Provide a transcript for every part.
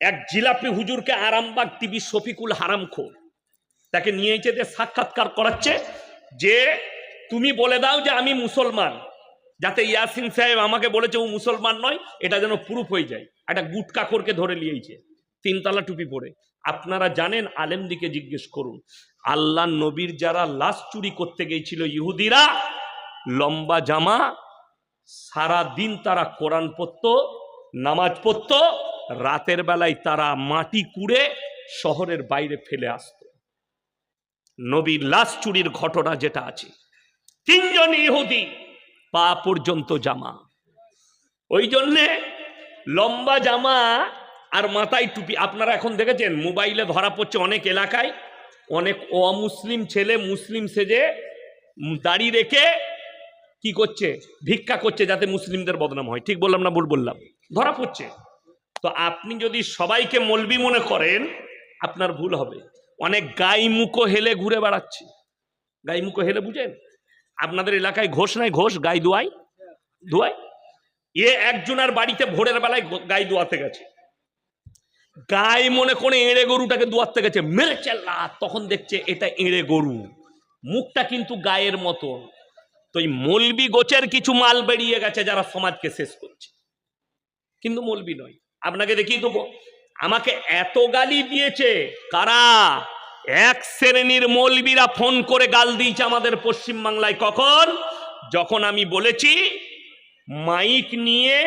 এক জিলাপি হুজুরকে আরামবাগ টিভি শফিকুল হারামখোর তাকে নিয়ে যে সাক্ষাৎকার করাচ্ছে, যে তুমি বলে দাও যে আমি মুসলমান। যাতে ইয়াসিন সাহেব আমাকে বলেছে, ও মুসলমান নয়, এটা যেন প্রুফ হয়ে যায়। একটা গুটকাখোরকে ধরে নিয়েছে, তিনতলা টুপি পরে। আপনারা জানেন আলেম দিকে জিজ্ঞেস করুন, আল্লাহ নবীর যারা লাশ চুরি করতে গিয়েছিল ইহুদিরা, লম্বা জামা সারা দিন তারা কোরআন পড়ত, নামাজ পড়ত রাতের বেলায় তারা মাটি কুড়ে শহরের বাইরে ফেলে আসত। নবীর লাশ চুরির ঘটনা যেটা আছে। তিনজন ইহুদি পা পর্যন্ত জামা। ওই জন্যে লম্বা জামা আর মাথায় টুপি। আপনারা এখন দেখেছেন, মোবাইলে ধরা পড়ছে অনেক এলাকায়। অনেক অমুসলিম ছেলে মুসলিম সেজে দাড়ি রেখে কি করছে? ভিক্ষা করছে যাতে মুসলিমদের বদনাম হয়। ঠিক বললাম না ভুল বললাম? ধরা পড়ছে। তো আপনি যদি সবাইকে মলবি মনে করেন, আপনার ভুল হবে। অনেক গাই মুখো হেলে ঘুরে বেড়াচ্ছে। গাই মুখো হেলে বুঝেন? আপনাদের এলাকায় ঘোষ নাই, ঘোষ, গাই দোয়াই দোয়াই এ একজনের বাড়িতে ভোরের বেলায় গাই দোয়াতে গেছে। গাই মনে করে এড়ে গরুটাকে দোয়াতে গেছে, মেরেছে লাত তখন দেখছে এটা এড়ে গরু। মুখটা কিন্তু গায়ের মতন। তো এই মলবি গোছের কিছু মাল বেরিয়ে গেছে যারা সমাজকে শেষ করছে। কিন্তু মলবি নয়। আপনাকে দেখিয়ে দেবো আমাকে এত গালি দিয়েছে। কারা? এক শ্রেণির মলবিরা ফোন করে গাল দিয়েছে আমাদের পশ্চিম বাংলায় কখন? যখন আমি বলেছি, মাইক নিয়ে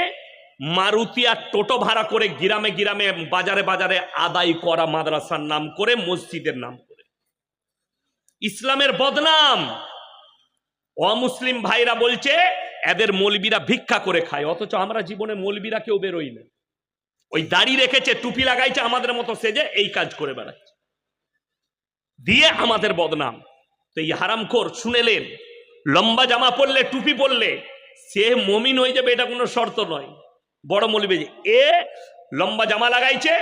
মারুতি আর টোটো ভাড়া করে গ্রামে গ্রামে বাজারে বাজারে আদায় করা মাদ্রাসার নাম করে, মসজিদের নাম করে। ইসলামের বদনাম। অমুসলিম ভাইরা বলছে, এদের মলবিরা ভিক্ষা করে খায়। অথচ আমরা জীবনে মলবিরা কেউ বেরোই না। ওই দাড়ি রেখেছে, টুপি লাগাইছে, আমাদের মতো সেজে এই কাজ করে বেড়াচ্ছে। দিয়ে আমাদের বদনাম। তো এই হারামখোর শুনেলেন লম্বা জামা পরলে, টুপি পরলে, সে মমিন হয়ে যাবে, এটা কোনো শর্ত নয়। বড় মলিবে যে, এ লম্বা জামা লাগাইছে,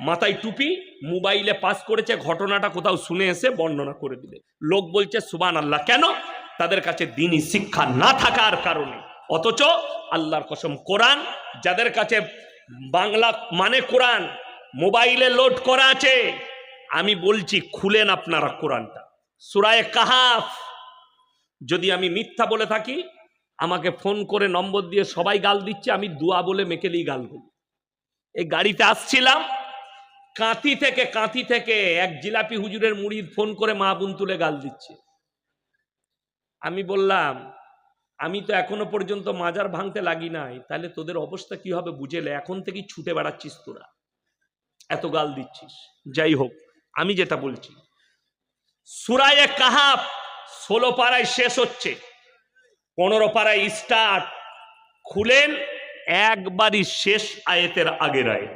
মাথায় টুপি, মোবাইলে পাস করেছে, ঘটনাটা কোথাও শুনে এসে বর্ণনা করে দিলে। লোক বলছে সুবান আল্লাহ কেন? তাদের কাছে দিনই শিক্ষা না থাকার কারণে। অথচ আল্লাহর কসম কোরআন, যাদের কাছে বাংলা মানে কোরআন। মোবাইলে লোড করা আছে। আমি বলছি, খুলেন আপনারা কোরআনটা। সুরায় কাহাফ। যদি আমি মিথ্যা বলে থাকি, আমাকে ফোন করে নম্বর দিয়ে সবাই গাল দিচ্ছে, আমি দুয়া বলে মেকেলেই গাল বলি এই গাড়িতে আসছিলাম, কাঁথি থেকে কাঁথি থেকে এক জিলাপি হুজুরের মুড়ির ফোন করে মা বোন তুলে গাল দিচ্ছে। আমি বললাম আমি তো এখনো পর্যন্ত মাজার ভাঙতে লাগি নাই তাহলে তোদের অবস্থা কি হবে বুঝেলে এখন থেকেই ছুটে বেড়াচ্ছিস তোরা এত গাল দিচ্ছিস যাই হোক আমি যেটা বলছি সুরায় কাহাব ষোলো পাড়ায় শেষ হচ্ছে পনেরো পাড়ায় স্টার্ট খুলেন একবারই শেষ আয়েতের আগের আয়েত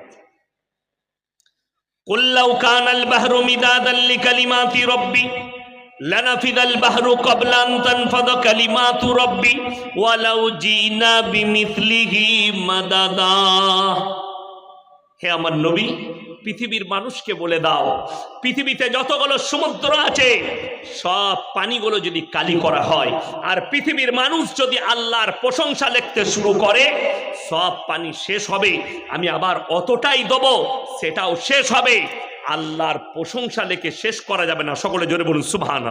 قل لو كان البحر مدادا لكلمات ربي লানাফিদাল বাহরু কবলান তানফাদ কালিমাতু রব্বি ওয়ালাউ জিনা বিমিসলিহি মাদাদা। হে আমার নবী, পৃথিবীর মানুষকে বলে দাও, পৃথিবীতে যতগুলো সমুদ্র আছে, সব পানিগুলো যদি কালি করা হয়, আর পৃথিবীর মানুষ যদি আল্লাহর প্রশংসা লিখতে শুরু করে, সব পানি শেষ হবে, আমি আবার অতটাই দেব, সেটাও শেষ হবে। আল্লাহর প্রশংসা লেখে শেষ করা যাবে না। সকলে জোরে বলুন সুবহান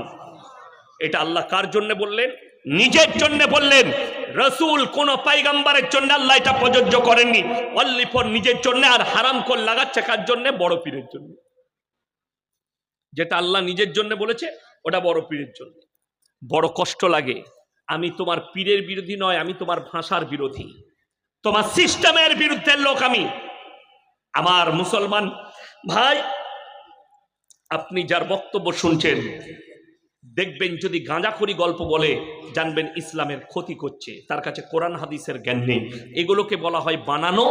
এটা আল্লাহ কার জন্য বললেন? নিজের জন্য বললেন। রসুল কোন পাইগাম্বারের জন্য আল্লাহ এটা প্রযোজ্য করেননি। অল্লি ফর নিজের জন্য আর হারাম কর লাগাচ্ছে কার জন্য? বড় পীরের জন্য। যেটা আল্লাহ নিজের জন্য বলেছে, ওটা বড় পীরের জন্য। বড় কষ্ট লাগে। আমি তোমার পীরের বিরোধী নয়, আমি তোমার ভাষার বিরোধী। তোমার সিস্টেমের বিরুদ্ধে লোক আমি। আমার মুসলমান ভাই আপনি যার বক্তব্য শুনছেন, দেখবেন যদি গাঁজাখড়ি গল্প বলে, জানবেন ইসলামের ক্ষতি করছে। তার কাছে কোরআন হাদিসের জ্ঞান নেই। এগুলোকে বলা হয় বানানো,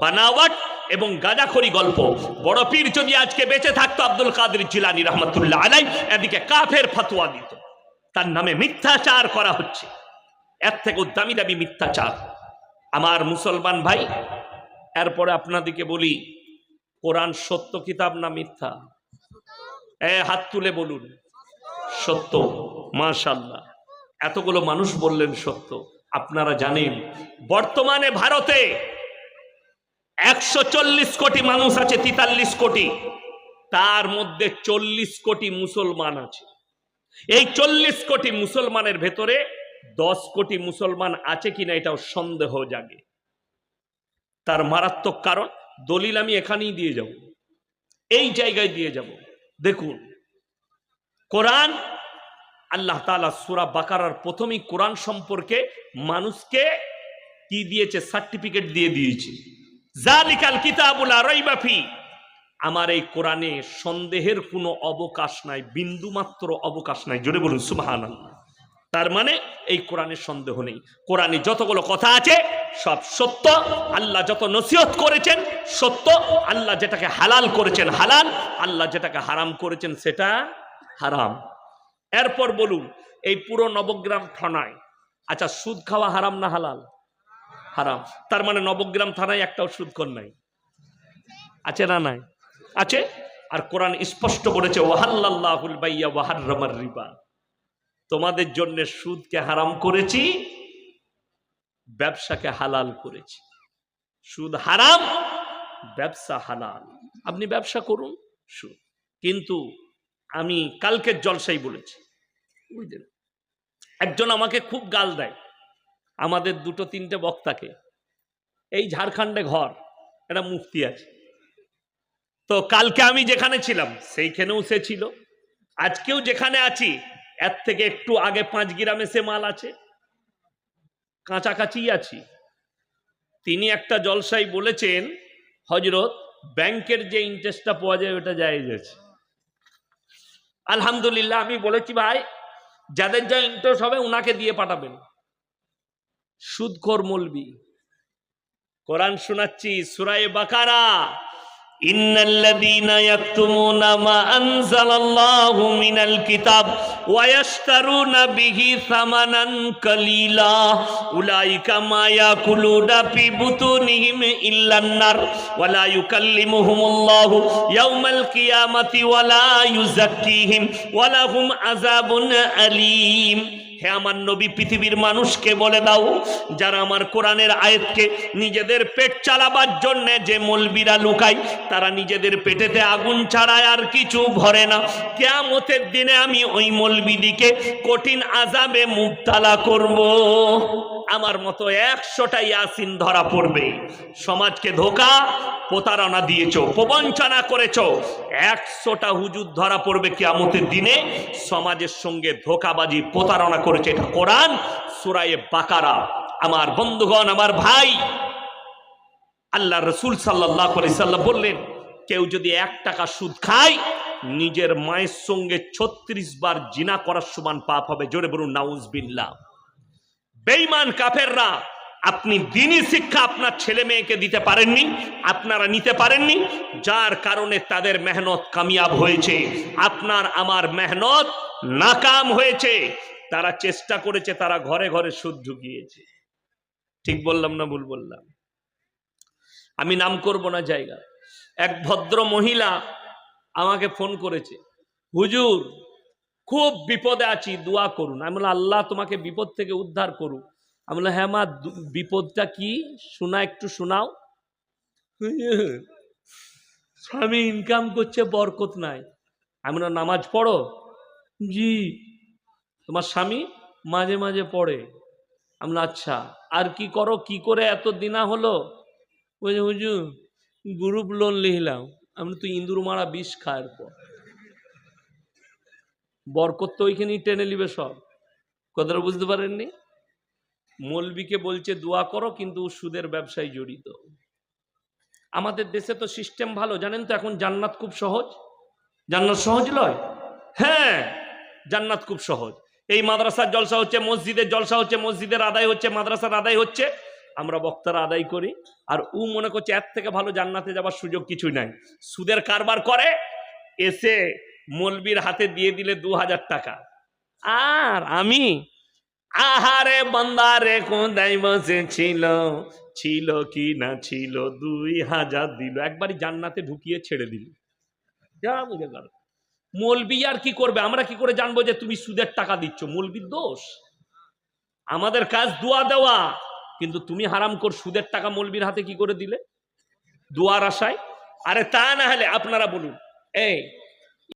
বানাওয়াট এবং গাঁজাখড়ি গল্প। বড় পীর যদি আজকে বেঁচে থাকতো, আব্দুল কাদের জিলানি রহমতুল্লাহ আলাই এদিকে কাফের ফতোয়া দিত। তার নামে মিথ্যাচার করা হচ্ছে। এর থেকে দামি দামি মিথ্যাচার। আমার মুসলমান ভাই, এরপরে আপনাদেরকে বলি, কোরআন সত্য কিতাব না মিথ্যা? হাত তুলে বলুন, সত্য মাশাল্লাহ এতগুলো মানুষ বললেন সত্য, আপনারা জানেন। বর্তমানে ভারতে একশো চল্লিশ কোটি মানুষ আছে, তেতাল্লিশ কোটি। তার মধ্যে চল্লিশ কোটি মুসলমান আছে। এই চল্লিশ কোটি মুসলমানের ভেতরে দশ কোটি মুসলমান আছে কিনা এটাও সন্দেহ জাগে। তার মারাত্মক কারণ দলিল আমি এখানেই দিয়ে যাব। এই জায়গায় দিয়ে যাব। দেখুন, কোরআন, আল্লাহ তালা সুরা বাকারার প্রথমই কোরআন সম্পর্কে মানুষকে কি দিয়েছে? সার্টিফিকেট দিয়ে দিয়েছে। জালিকাল কিতাবুল আরইবাফি আমার এই কোরআনে সন্দেহের কোনো অবকাশ নাই বিন্দু মাত্র অবকাশ নাই। জোরে বলুন সুবাহান তার মানে এই কোরআনের সন্দেহ নেই। কোরআনে যতগুলো কথা আছে, সব সত্য। আল্লাহ যত নসিহত করেছেন, সত্য। আল্লাহ যেটাকে হালাল করেছেন, হালাল। আল্লাহ যেটাকে হারাম করেছেন, সেটা হারাম। এরপর বলুন, এই পুরো নবগ্রাম থানায় আচ্ছা সুদ খাওয়া হারাম না হালাল? হারাম। তার মানে নবগ্রাম থানায় একটাও সুদ কর নাই। আছে না নাই? আছে? আর কোরআন স্পষ্ট বলেছে ওয়াহাল্লাহুল বাইয়া ওয়াহার রিবা। তোমাদের জন্য সুদকে হারাম করেছি, ব্যবসাকে হালাল করেছি। সুদ হারাম, ব্যবসা হালাল। আপনি ব্যবসা করুন, সুদ। কিন্তু আমি কালকের জলসাই বলেছি। বুঝলেন? একজন আমাকে খুব গাল দেয়। আমাদের দুটো তিনটে বক্তাকে। এই ঝাড়খণ্ডে ঘর, একটা মুফতি আছে। তো কালকে আমি যেখানে ছিলাম, সেইখানেও সে ছিল। আজকেও যেখানে আছি এর থেকে একটু আগে পাঁচ গ্রামে সে মাল আছে। কাছাকাছি আছি। তিনি একটা জলসাই বলেছেন হজরত ব্যাংকের যে ইন্টারেস্টটা পাওয়া যায় ওটা জায়েজ আছে। আলহামদুলিল্লাহ, আমি বলেছি, ভাই, যাদের যা ইন্টারেস্ট হবে ওনাকে দিয়ে পাঠাবেন। সুদখোর মলবি, কোরআন শোনাচ্ছি, সুরায় বাকারা। إن الذين يكتمون ما أنزل الله من الكتاب ويشترون به ثمنا قليلا أولئك ما يأكلون في بطونهم إلا النار ولا يكلمهم الله يوم القيامة ولا يزكيهم ولهم عذاب أليم হে আমার নবী, পৃথিবীর মানুষকে বলে দাও, যারা আমার কোরআনের আয়াতকে নিজেদের পেট চালাবার জন্য যে মলবিরা লুকায়, তারা নিজেদের পেটেতে আগুন ছাড়ায় আর কিছু ভরে না। কেয়ামতের দিনে আমি ওই মলবিদিকে কঠিন আজাবে মুক্তালা করব। আমার মতো একশোটা ইয়াসিন ধরা পড়বে। সমাজকে ধোকা, প্রতারণা দিয়েছ, প্রবঞ্চনা করেছ। একশোটা হুজুর ধরা পড়বে কিয়ামতের দিনে। সমাজের সঙ্গে ধোকাবাজি, প্রতারণা করেছে এটা কোরআন, সুরায়ে বাকারা। আমার বন্ধুগণ, আমার ভাই, আল্লাহ রসুল সাল্লাহ সাল্লাম বললেন, কেউ যদি এক টাকা সুদ খায়, নিজের মায়ের সঙ্গে ছত্রিশ বার জিনা করার সমান পাপ হবে। জোরে বলুন নাউজ বিল্লাহ বেইমান কাফেররা, আপনি দিনই শিক্ষা আপনার ছেলে মেয়েকে দিতে পারেননি, আপনারা নিতে পারেননি, যার কারণে তাদের মেহনত কামিয়াব হয়েছে। আপনার আমার মেহনত নাকাম হয়েছে। তারা চেষ্টা করেছে, তারা ঘরে ঘরে সুদ ঢুকিয়েছে। ঠিক বললাম না ভুল বললাম? আমি নাম করব না জায়গা। এক ভদ্র মহিলা আমাকে ফোন করেছে, হুজুর খুব বিপদে আছি, দোয়া করুন। আমি বললাম, আল্লাহ তোমাকে বিপদ থেকে উদ্ধার করুক। আমি বললাম হ্যাঁ মা বিপদটা কি? শোনা, একটু শোনাও। স্বামী ইনকাম করছে, বরকত নাই। আমি না নামাজ পড়ো? জি। তোমার স্বামী মাঝে মাঝে পড়ে। আমি আচ্ছা আর কি করো? কি করে এত দিনা হলো? বলছে, হুজুর গ্রুপ লোন লিখলাম আমি তুই ইন্দুর মারা বিষ খায়ের পর। বরকত তো ওইখানেই টেনে নিবে সব। কথাটা বুঝতে পারেননি? মৌলবিকে বলছে, দোয়া করো, কিন্তু সুদের ব্যবসায় জড়িত। আমাদের দেশে তো সিস্টেম ভালো। জানেন তো এখন জান্নাত খুব সহজ? জান্নাত সহজ লয় হ্যাঁ জান্নাত খুব সহজ। এই মাদ্রাসার জলসা হচ্ছে মসজিদের জলসা হচ্ছে, মসজিদের আদায় হচ্ছে, মাদ্রাসার আদায় হচ্ছে। আমরা বক্তারা আদায় করি, আর উ মনে করছে, এর থেকে ভালো জান্নাতে যাবার সুযোগ কিছুই নাই। সুদের কারবার করে, এসে মলবির হাতে দিয়ে দিলে দু হাজার টাকা। আর আমি? আহারে বান্দারে কোদাই বসে ছিল? ছিল কি না ছিল? দুই হাজার দিল। একবারই জান্নাতে ঢুকিয়ে ছেড়ে দিল। যা বুঝে গেল। মলবি আর কি করবে? আমরা কি করে জানব যে তুমি সুদের টাকা দিচ্ছ? মলবির দোষ? আমাদের কাজ দোয়া দেওয়া। কিন্তু তুমি হারাম কর সুদের টাকা মলবির হাতে কি করে দিলে? দুয়ার আশায়? আরে তা না হলে আপনারা বলুন। এই